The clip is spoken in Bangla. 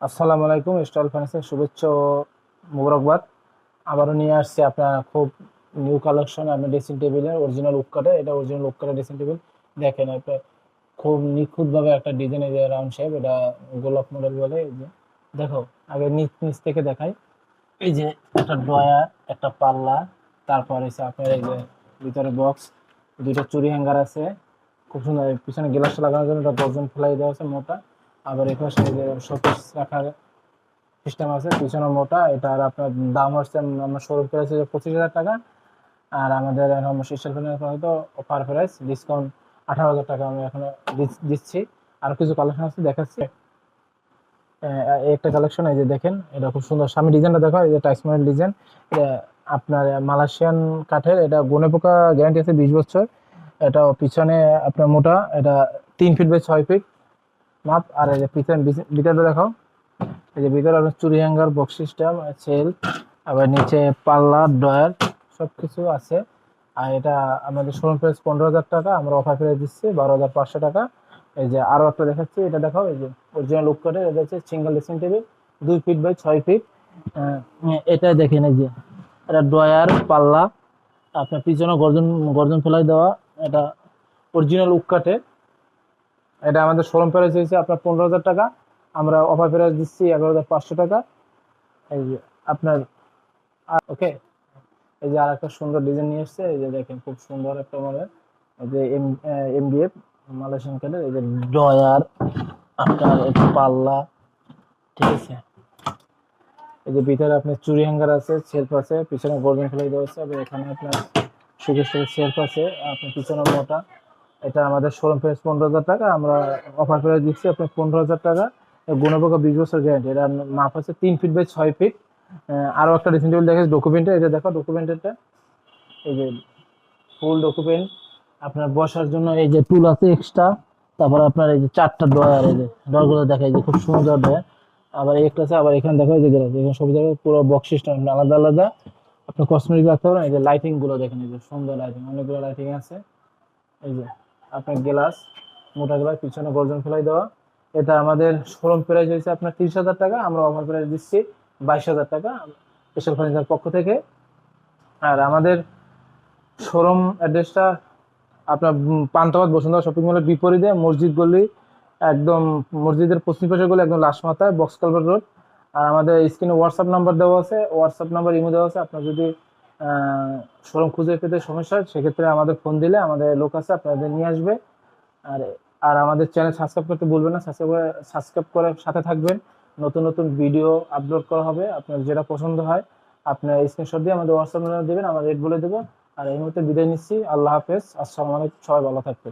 আসসালামু আলাইকুম, স্টল ফার্নিচার শুভেচ্ছা ও মুবারকবাদ। আবারও নিয়ে আসছি আপনার খুব নিউ কালেকশন আপনার ড্রেসিং টেবিলের অরিজিনাল উক্কাটে এটা অরিজিনাল উক্কাটে ড্রেসিং টেবিল দেখেন আপনার খুব নিখুঁতভাবে একটা ডিজাইন এই যে রাউন্ড শেপ এটা গোলাপ মডেল বলে। এই যে, দেখো, আগে নিচ নিচ থেকে দেখাই। এই যে, একটা ড্রয়ার, একটা পাল্লা, তারপর এসে আপনার এই যে ভিতরে বক্স দুইটা চুরি হ্যাঙ্গার আছে। খুব সুন্দর, পিছনে গ্লাসটা লাগানোর জন্য একটা গর্জন ফেলাই দেওয়া আছে মোটা। আবার এই পাশে শোকেস রাখার সিস্টেম আছে পিছনে মোটা এটার আপনার দাম হচ্ছে, আমরা শোরুম প্রাইস হচ্ছে পঁচিশ হাজার টাকা। আর আমাদের এখন শীর্ষের হয়তো অফার প্রাইস ডিসকাউন্ট আঠারো হাজার টাকা আমরা এখন দিচ্ছি। আর কিছু কালেকশন আছে, দেখাচ্ছি। একটা কালেকশন এই যে দেখেন, এটা খুব সুন্দর। সামনে ডিজাইনটা দেখো, এই যে টাইস মডেল ডিজাইন। আপনার মালয়েশিয়ান কাঠের, এটা গনে পোকা গ্যারান্টি আছে বিশ বছর। এটা পিছনে আপনার মোটা, এটা তিন ফিট বাই ছয় ফিট মাপ, আর এই যে পিছনে ভিতরে দেখাও। এই যে ভিতরে আপনার চুরি, হ্যাঙ্গার, বক্স সিস্টেম, সেল, আবার নিচে পাল্লা ডয়ার সব কিছু আছে। আর এটা আমাদের শোরুম প্রাইস পনেরো হাজার টাকা, আমরা অফার প্রাইস দিচ্ছি বারো হাজার পাঁচশো টাকা। এই যে আরও একটা দেখাচ্ছি, এটা দেখাও, এই যে অরিজিনাল করে, এটা হচ্ছে সিঙ্গেল ড্রেসিং টেবিল দুই ফিট বাই ছয় ফিট এটা দেখেন, এই যে এটা ডয়ার পাল্লা, আপনার পিছনে গর্জন গর্জন ফেলাই দেওয়া, এটা অরিজিনাল উক্কাটে এটা আমাদের শোরুম প্রাইস হয়েছে আপনার পনেরো হাজার টাকা। আমরা অফার প্রাইস দিচ্ছি এগারো হাজার পাঁচশো টাকা। এই যে আপনার ওকে এই যে আর একটা সুন্দর ডিজাইন নিয়ে এসছে, এই যে দেখেন খুব সুন্দর একটা মডেল এই যে এম এমডিএফ মালয়েশিয়ান কালের এই যে ডয়ার, আপনার পাল্লা, ঠিক আছে? এই যে ভিতরে আপনার চুরি হ্যাঙ্গার আছে সেলফ আছে, পিছনে গোল্ডেন ফেলাই দেওয়া আছে এখানে আপনার সুকেশ সেলফ আছে, আপনার পিছনে মোটা। এটা আমাদের শোরুম প্রাইস পনেরো হাজার টাকা, আমরা অফার প্রাইস দিচ্ছি আপনার পনেরো হাজার টাকা। গুণপোকা বিশ বছর গ্যারান্টি এটা মাপ আছে তিন ফিট বাই ছয় ফিট আরও একটা ড্রেসিং টেবিল দেখে ডকুমেন্টে এটা দেখো ডকুমেন্টেরটা এই যে ফুল ডকুমেন্ট আপনার বসার জন্য এই যে টুল আছে এক্সট্রা তারপর আপনার এই যে চারটা ড্রয়ার এই যে ড্রয়ারগুলো দেখা এই যে খুব সুন্দর ড্রয়ার আবার একটা আছে, আবার এখানে দেখা এই যে এখানে সব জায়গায় পুরো বক্স সিস্টেম আলাদা আলাদা। আপনার কসমেটিক রাখতে পারেন এই যে লাইটিংগুলো দেখেন, এই যে সুন্দর লাইটিং অনেকগুলো লাইটিং আছে। এই যে আপনার গ্লাস, মোটা গ্লাস, পিছনে গর্জন ফেলাই দেওয়া। এটা আমাদের শোরুম প্রাইস হয়েছে আপনার তিরিশ হাজার টাকা, আমরা অফার প্রাইস দিচ্ছি বাইশ হাজার টাকা স্পেশাল ফার্নিচার পক্ষ থেকে। আর আমাদের শোরুম অ্যাড্রেসটা আপনার পান্তাবাদ, বসুন্ধরা শপিং মলের বিপরীতে, মসজিদ গলি, একদম মসজিদের পশ্চিম পাশে গলি, একদম লাস্ট মাথায়, বক্স কালভার রোড। আর আমাদের স্ক্রিনে হোয়াটসঅ্যাপ নাম্বার দেওয়া আছে হোয়াটসঅ্যাপ নাম্বার ইমো দেওয়া আছে। আপনার যদি শোরুম খুঁজে পেতে সমস্যা হয়, সেক্ষেত্রে আমাদের ফোন দিলে আমাদের লোক আছে, আপনাদের নিয়ে আসবে। আর আর আমাদের চ্যানেল সাবস্ক্রাইব করতে বলবেন না সাবস্ক্রাইব করে সাবস্ক্রাইব করে সাথে থাকবেন। নতুন নতুন ভিডিও আপলোড করা হবে, আপনার যেটা পছন্দ হয়, আপনার স্ক্রিনশট দিয়ে আমাদের হোয়াটসঅ্যাপ নাম্বার দেবেন, আমরা রেট বলে দেবো। আর এই মুহূর্তে বিদায় নিচ্ছি, আল্লাহ হাফেজ, আসসালামু আলাইকুম, সবাই ভালো থাকবে